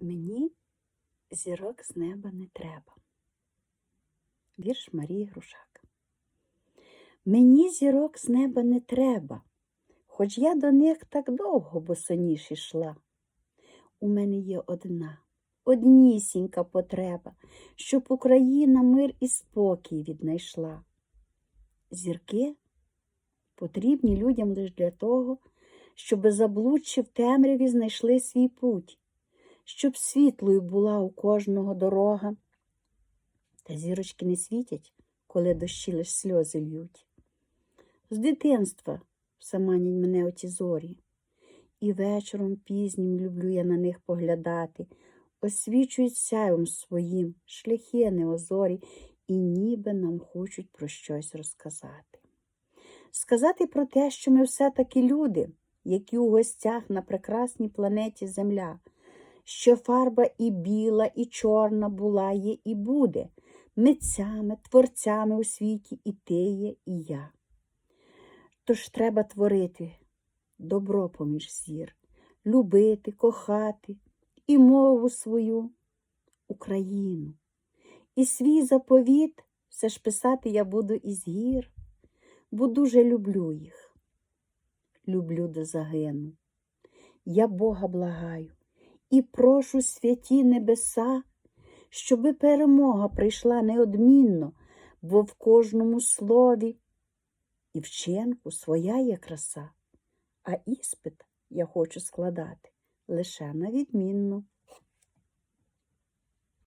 Мені зірок з неба не треба. Вірш Марії Грушак. Мені зірок з неба не треба, хоч я до них так довго босоніж ішла. У мене є одна, однісінька потреба, щоб Україна мир і спокій віднайшла. Зірки потрібні людям лише для того, щоб заблудши в темряві знайшли свій путь, щоб світлою була у кожного дорога. Та зірочки не світять, коли дощі лиш сльози льють. З дитинства саманять мене оті зорі, і вечором пізнім люблю я на них поглядати, освічують сяйвом своїм шляхи неозорі, і ніби нам хочуть про щось розказати. Сказати про те, що ми все-таки люди, які у гостях на прекрасній планеті Земля, що фарба і біла, і чорна була, є і буде, митцями, творцями у світі і ти є, і я. Тож треба творити добро поміж зір, любити, кохати і мову свою, Україну. І свій заповіт все ж писати я буду із гір, бо дуже люблю їх. Люблю до загину. Я Бога благаю і прошу святі небеса, щоби перемога прийшла неодмінно, бо в кожному слові і вчинку своя є краса, а іспит я хочу складати лише на відмінно.